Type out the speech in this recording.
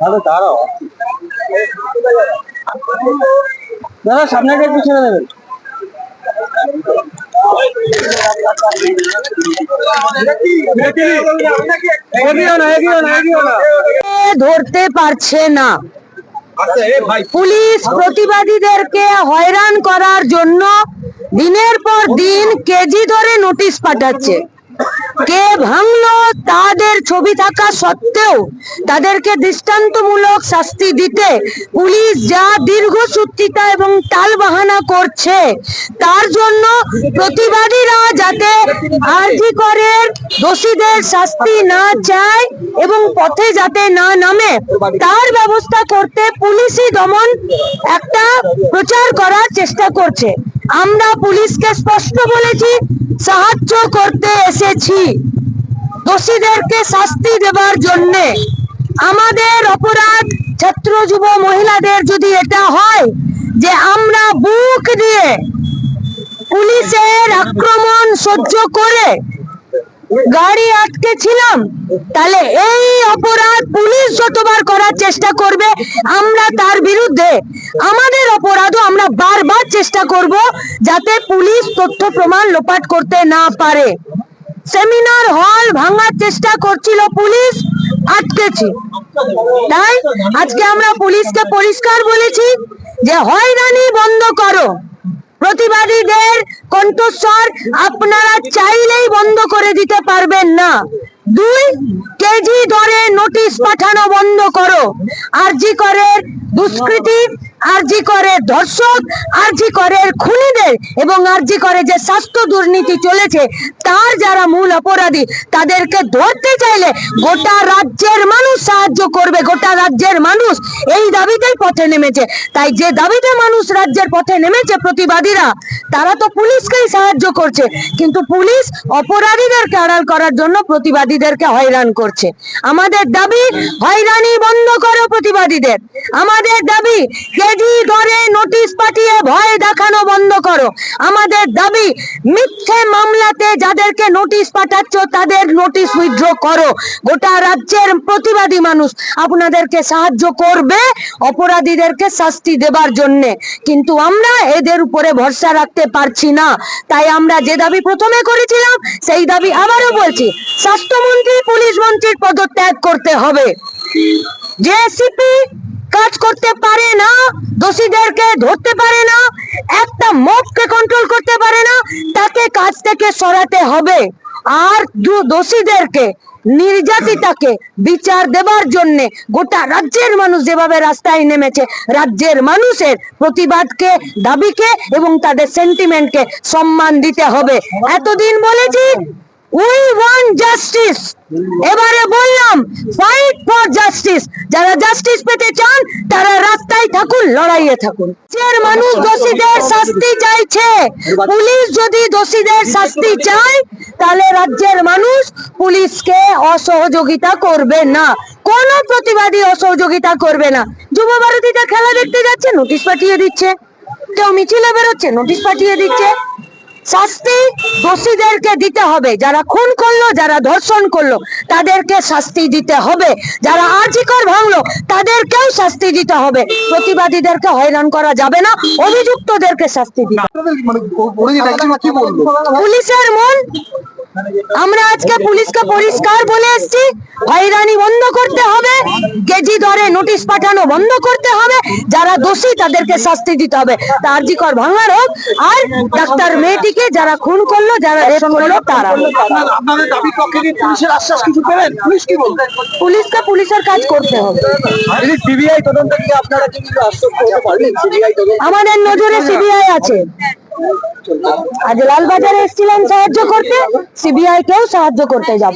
দাদা দাঁড়াও। দাদা সামনে একটু ছেড়ে দেবেন ধরতে পারছে না। পুলিশ প্রতিবাদীদেরকে হয়রান করার জন্য দিনের পর দিন কেজি ধরে নোটিশ পাঠাচ্ছে। কে ভাঙলো তাদের ছবি থাকা সত্ত্বেও তাদেরকে দৃষ্টান্তমূলক শাস্তি দিতে পুলিশ যা দীর্ঘসূত্রিতা এবং টালবাহানা করছে, তার জন্য প্রতিবাদীরা যাতে আর্জি করে, দোষীদের শাস্তি না চায় এবং পথে যাতে না নামে, তার ব্যবস্থা করতে পুলিশই দমন একটা প্রচার করার চেষ্টা করছে। আমরা পুলিশকে স্পষ্ট বলেছি সাহায্য করতে এসেছি। দোষীদেরকে শাস্তি দেবার জন্যে। আমাদের অপরাধ ছাত্র যুব মহিলাদের যদি এটা হয় যে আমরা বুক দিয়ে পুলিশের আক্রমণ সহ্য করে গাড়ি আটকে ছিলাম। তাহলে এই অপরাধ পুলিশ যতবার করার চেষ্টা করবে, আমরা তার বিরুদ্ধে। আমাদের অপরাধও আমরা বারবার চেষ্টা করব যাতে পুলিশ তথ্য প্রমাণ লোপাট করতে না পারে। সেমিনার হল ভাঙার চেষ্টা করছিল পুলিশ, আটকেছি। তাই আজকে আমরা পুলিশকে পরিষ্কার বলেছি যে হয়রানি বন্ধ করো। প্রতিবাদীদের কণ্ঠস্বর আপনারা চাইলেই বন্ধ করে দিতে পারবেন না। দুই কেজি ধরে নোটিশ পাঠানো বন্ধ করো। আরজি করের দুষ্কৃতি, আরজি করে ধর্ষক, আরজি করে খুনিদের এবং আরজি করে যে স্বাস্থ্য দুর্নীতি চলেছে, তার যারা মূল অপরাধী, তাদেরকে ধরতে চাইলে গোটা রাজ্যের মানুষ সাহায্য করবে, গোটা রাজ্যের মানুষ এই দাবিতেই পথে নেমেছে। তাই যে দাবিতে মানুষ রাজ্যের পথে নেমেছে প্রতিবাদীরা, তারা তো পুলিশকেই সাহায্য করছে। কিন্তু পুলিশ অপরাধীদেরকে আড়াল করার জন্য প্রতিবাদীদেরকে হয়রান করছে। আমাদের দাবি, হয়রানি বন্ধ করো প্রতিবাদীদের। আমাদের দাবি, কেজি ধরে নোটিশ পাঠিয়ে ভয় দেখানো বন্ধ করো। আমাদের দাবি, মিথ্যে মামলাতে যাদেরকে নোটিশ পাঠাচ্ছ, তাদের নোটিশ উইথড্র করো। গোটা রাজ্যের প্রতিবাদী মানুষ আপনাদেরকে সাহায্য করবে অপরাধীদেরকে শাস্তি দেবার জন্য। কিন্তু আমরা এদের উপরে ভরসা রাখতে পারছি না। তাই আমরা যে দাবি প্রথমে করেছিলাম, সেই দাবি আবারও বলছি। স্বাস্থ্যমন্ত্রী, পুলিশ মন্ত্রীর পদত্যাগ করতে হবে। জেসিপি কাজ করতে পারে না, দোষীদেরকে ধরতে পারে না, একটা মবকে কন্ট্রোল করতে পারে না, তাকে কাজ থেকে সরাতে হবে। আর দোষীদেরকে, নির্যাতিতাকে বিচার দেবার জন্য গোটা রাজ্যের মানুষ যেভাবে রাস্তায় নেমেছে, রাজ্যের মানুষের প্রতিবাদকে, দাবিকে এবং তাদের সেন্টিমেন্টকে সম্মান দিতে হবে। এতদিন বলেছি উই ওয়ান্ট জাস্টিস এবারে বললাম ফাইট ফর জাস্টিস যারা জাস্টিস পেতে চান, তারা রাস্তায় থাকুন, লড়াইয়ে থাকুন। রাজ্যের মানুষ দোষীদের শাস্তি চাইছে। পুলিশ যদি দোষীদের শাস্তি চায়, তাহলে রাজ্যের মানুষ পুলিশকে অসহযোগিতা করবে না। কোনো প্রতিবাদী অসহযোগিতা করবে না। যুব ভারতীতে খেলা দেখতে যাচ্ছে, নোটিশ পাঠিয়ে দিচ্ছে। কেউ মিছিলে বেরোচ্ছে, নোটিশ পাঠিয়ে দিচ্ছে। শাস্তি দোষীদেরকে দিতে হবে। যারা খুন করল, যারা ধর্ষণ করল, তাদেরকে শাস্তি দিতে হবে। যারা আর্জিকর ভাঙলো, তাদেরকেও শাস্তি দিতে হবে। প্রতিবাদীদেরকে হয়রান করা যাবে না, অভিযুক্তদেরকে শাস্তি দিতে পুলিশের মন আমরা আজকে পুলিশকে পরিষ্কার বলে এসেছি হয়রানি বন্ধ করতে হবে কেজি ধরে নোটিশ পাঠানো বন্ধ করতে হবে যারা দোষী তাদেরকে শাস্তি দিতে হবে। তার জিকর ভাঙার হোক আর ডাক্তার মেয়েটিকে যারা খুন করল যারা রেপ করল তারা। পুলিশকে পুলিশের কাজ করতে হবে। আমাদের নজরে সিবিআই আছে। আজ লালবাজারে এসেছিলাম সাহায্য করতে সিবিআই কেও সাহায্য করতে যাব।